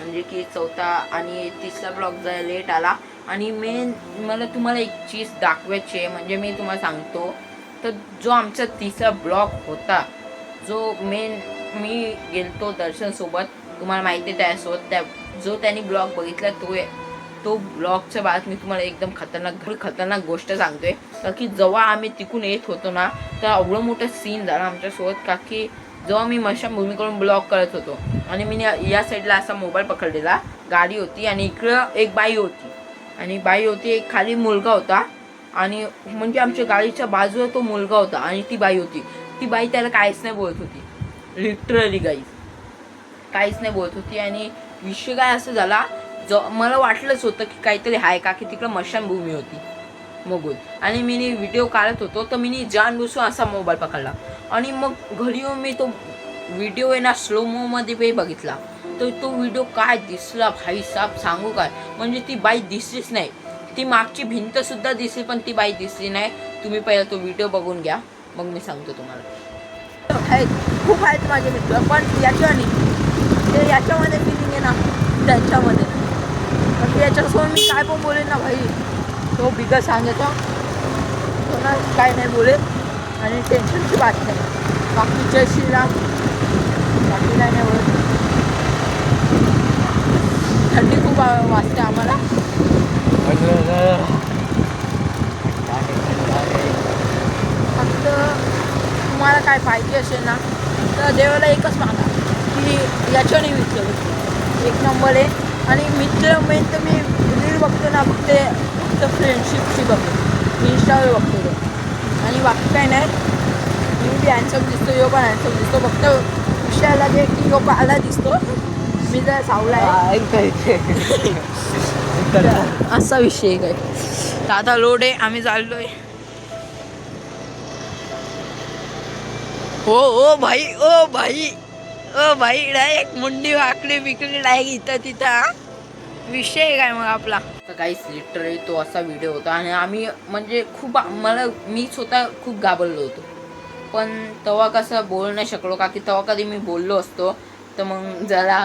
म्हणजे की चौथा आणि तिसरा ब्लॉग जरा लेट आला. आणि मेन मला तुम्हाला एक चीज दाखवायची आहे म्हणजे मी तुम्हाला सांगतो. तर जो आमचा तिसरा ब्लॉग होता जो मेन मी गेलतो दर्शनसोबत तुम्हाला माहिती आहे त्यासोबत त्या जो त्यांनी ब्लॉग बघितला तो आहे तो ब्लॉगच्या बाद मी तुम्हाला एकदम खतरनाक खतरनाक गोष्ट सांगतोय. का की जेव्हा आम्ही तिकून येत होतो ना तर एवढं मोठं सीन झाला आमच्यासोबत का की जेव्हा मी मशाभूमीकडून ब्लॉक करत होतो. आणि मी या- साईडला असा मोबाईल पकडलेला. गाडी होती आणि इकडं एक बाई होती. आणि बाई होती एक खाली मुलगा होता. आणि म्हणजे आमच्या गाडीच्या बाजूला तो मुलगा होता आणि ती बाई होती. ती बाई त्याला काहीच नाही बोलत होती. लिटरली गाई काहीच नाही बोलत होती. आणि विषय काय असं झाला ज मला वाटलंच होतं की काहीतरी आहे का की तिकडं मशानभूमी होती. मगून आणि मी व्हिडिओ काढत होतो तर मी जान बसून असा मोबाईल पकडला. आणि मग घरी येऊन मी तो व्हिडिओ आहे ना स्लोमोमध्ये पण बघितला. तर तो व्हिडिओ काय दिसला भाई साहेब सांगू काय? म्हणजे ती बाई दिसलीच नाही. ती मागची भिंतसुद्धा दिसली पण ती बाई दिसली नाही. तुम्ही पहिला तो व्हिडिओ बघून घ्या. मग मी सांगतो तुम्हाला. आहेत खूप आहेत माझे मित्र पण याच्याने ते याच्यामध्ये फिलिंग आहे ना त्यांच्यामध्ये. पण याच्यासोबत मी काय पण बोलेन ना भाई तो बिगर सांगायचा ना काय नाही बोलेल. आणि टेन्शनची बात नाही. बाकी जय श्रीराम बाकी नाही बोलत थंडी खूप वाजते आम्हाला. फक्त तुम्हाला काय पाहिजे असेल ना तर देवाला एकच मागा की याच्याने विचार एक नंबर आहे. आणि मित्र मेन तर मी रील बघतो ना फक्त फक्त फ्रेंडशिपची बघतो. इंस्टावर बघतो. आणि बाकी काय नाही मी बी हॅन्सम दिसतो यो पण हॅन्सम दिसतो फक्त विषयाला जे की यो काला दिसतो मी जर सावला आहे. असा विषय आहे काय. आता लोड आहे आम्ही चाललोय. हो ओ भाई ओ भाई. ओ भाई डायरेक्ट मुंडी वाकडी बिकडी डायरेक्ट इथं तिथं हा? विषय आहे काय मग आपला? तर काहीच लिटरली तो असा व्हिडिओ होता. आणि आम्ही म्हणजे खूप मला मी स्वतः खूप घाबरलो होतो. पण तेव्हा कसं बोलू नाही शकलो का की तेव्हा कधी मी बोललो असतो तर मग जरा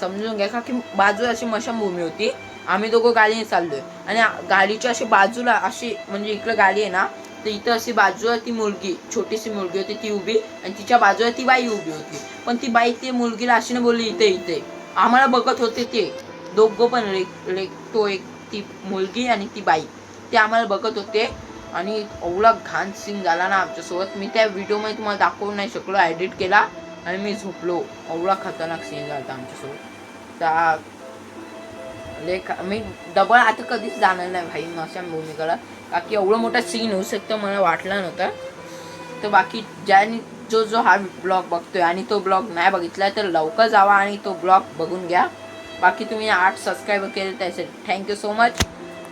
समजून घ्या. का की बाजूला अशी मशानभूमी होती. आम्ही दोघं गाडीने चाललोय. आणि गाडीच्या अशी बाजूला अशी म्हणजे इकडं गाडी आहे ना तर इथं अशी बाजूला ती मुलगी छोटीशी मुलगी होती ती उभी. आणि तिच्या बाजूला ती बाई उभी होती. पण ती बाई ती मुलगीला अशी बोलली इथे इथे. आम्हाला बघत होते ते. दोघं पण रेक रेक तो एक ती मुलगी आणि ती बाई. ते आम्हाला बघत होते आणि एवढा घाण सीन झाला ना आमच्यासोबत. मी त्या व्हिडिओमध्ये तुम्हाला दाखवू नाही शकलो एडिट केला आणि मी झोपलो. एवढा खतरनाक सीन झाला होता आमच्यासोबत. त्या लेख मी डबल आता कधीच जाणार नाही भाई अशा भूमिकेला. का की एवढं मोठा सीन होऊ शकतं मला वाटलं नव्हतं. तर बाकी ज्याने जो जो हा ब्लॉग बघतोय आणि तो ब्लॉग नाही बघितला तर लवकर जावा आणि तो ब्लॉग बघून घ्या. बाकी तुम्ही आठ सबस्क्राईबर केले त्यासाठी थँक्यू सो मच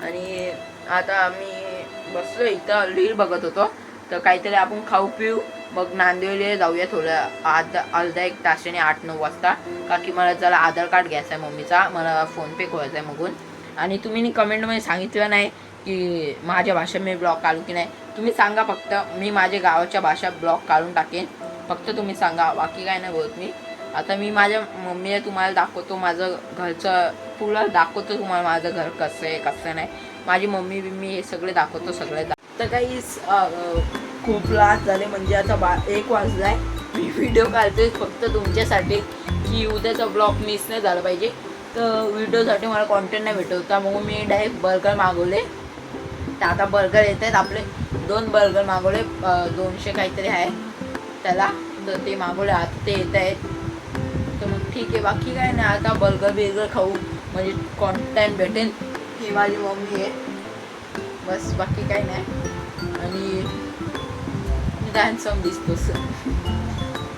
आणि आता आम्ही बसलो इथं रील बघत होतो. तर काहीतरी आपण खाऊ पिऊ मग नांदेडला जाऊया थोडं अर्धा अर्धा एक तासाने आठ नऊ वाजता. का की मला जरा आधार कार्ड घ्यायचा आहे मम्मीचा मला फोनपे खोवायचा आहे मगून. आणि तुम्ही कमेंटमध्ये सांगितलं नाही की माझ्या भाषा मी ब्लॉग काढू की नाही. तुम्ही सांगा फक्त मी माझ्या गावाच्या भाषा ब्लॉग काढून टाकेन. फक्त तुम्ही सांगा बाकी काय नाही बोलत मी. आता मी माझ्या मम्मीला तुम्हाला दाखवतो माझं घरचं तुला दाखवतो तुम्हाला माझं घर कसं आहे कसं नाही. माझी मम्मी बिम्मी हे सगळे दाखवतो सगळे दा तर काही खूप लास झाले म्हणजे आता बा एक वाजलाय. मी व्हिडिओ काढतोय फक्त तुमच्यासाठी की उद्याचा ब्लॉग मिस नाही झाला पाहिजे. तर व्हिडिओसाठी मला कॉन्टेंट नाही भेटत. होता मग मी डायरेक्ट बर्गर मागवले. तर आता बर्गर येत आहेत आपले. दोन बर्गर मागवले. दोनशे काहीतरी आहे. त्याला तर ते मागवले. आता ते येत आहेत. ठीक आहे बाकी काय नाही. आता बर्गर बिर्गर खाऊ. म्हणजे कॉन्टॅन भेटेल. ही माझी मम्मी आहे. बस बाकी काय नाही. आणि हॅन्सम दिसतोस.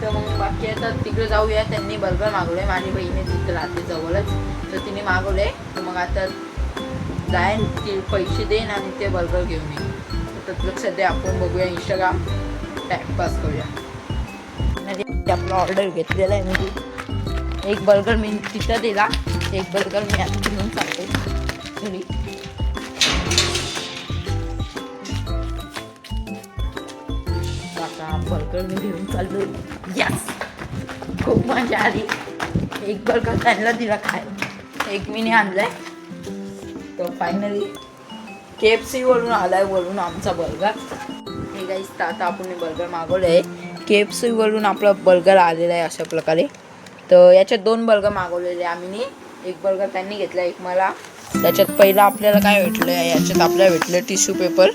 तर मग बाकी आता तिकडे जाऊया. त्यांनी बर्गर मागवले माझी बहिणी तिथं राहते जवळच. तर तिने मागवले तर मग आता जाईन ते पैसे देईन आणि ते बर्गर घेऊन येईन. तर सध्या आपण बघूया इंस्टाग्राम टाईमपास करूया. आणि आपला ऑर्डर घेतलेला आहे म्हणजे एक बर्गर मी तिथं दिला. एक बर्गर मी आता घेऊन चालते घरी. आता बर्गर मी घेऊन चाललो. यस खूप मजा आली. एक बर्गर त्यांना दिला खाय एक मी आणलाय. तर फायनली के एफ सीवरून आलाय वरून आमचा बर्गर हे काही आता आपण बर्गर मागवलं आहे के एफ सीवरून आपला बर्गर आलेला आहे अशा प्रकारे. तर याच्यात दोन बर्गर मागवलेले आम्ही एक बर्गर त्यांनी घेतला एक मला. त्याच्यात पहिलं आपल्याला काय भेटलं आहे याच्यात आपल्याला भेटलं टिश्यू पेपर.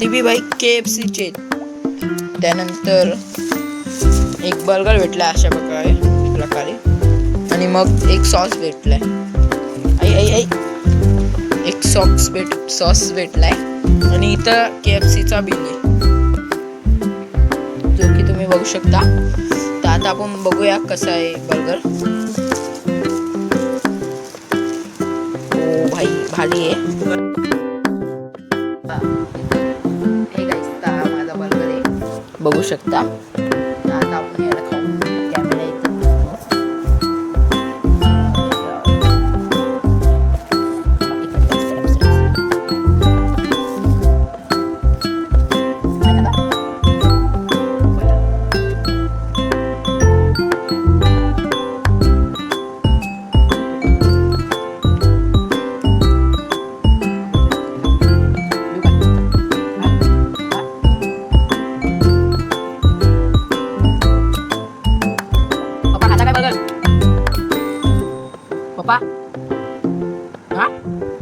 ते बी बाई के एफ सीचे त्यानंतर एक बर्गर भेटला अशा प्रकारे प्रकारे. आणि मग एक सॉस भेटलाय. आई आई आई. एक सॉक्स भेट सॉस भेटलाय. आणि इथं के एफ सीचा बिल आहे. जो की तुम्ही बघू शकता. आता आपण बघूया कसं आहे बर्गर ओ भाई भारी आहे. बघू शकता. か？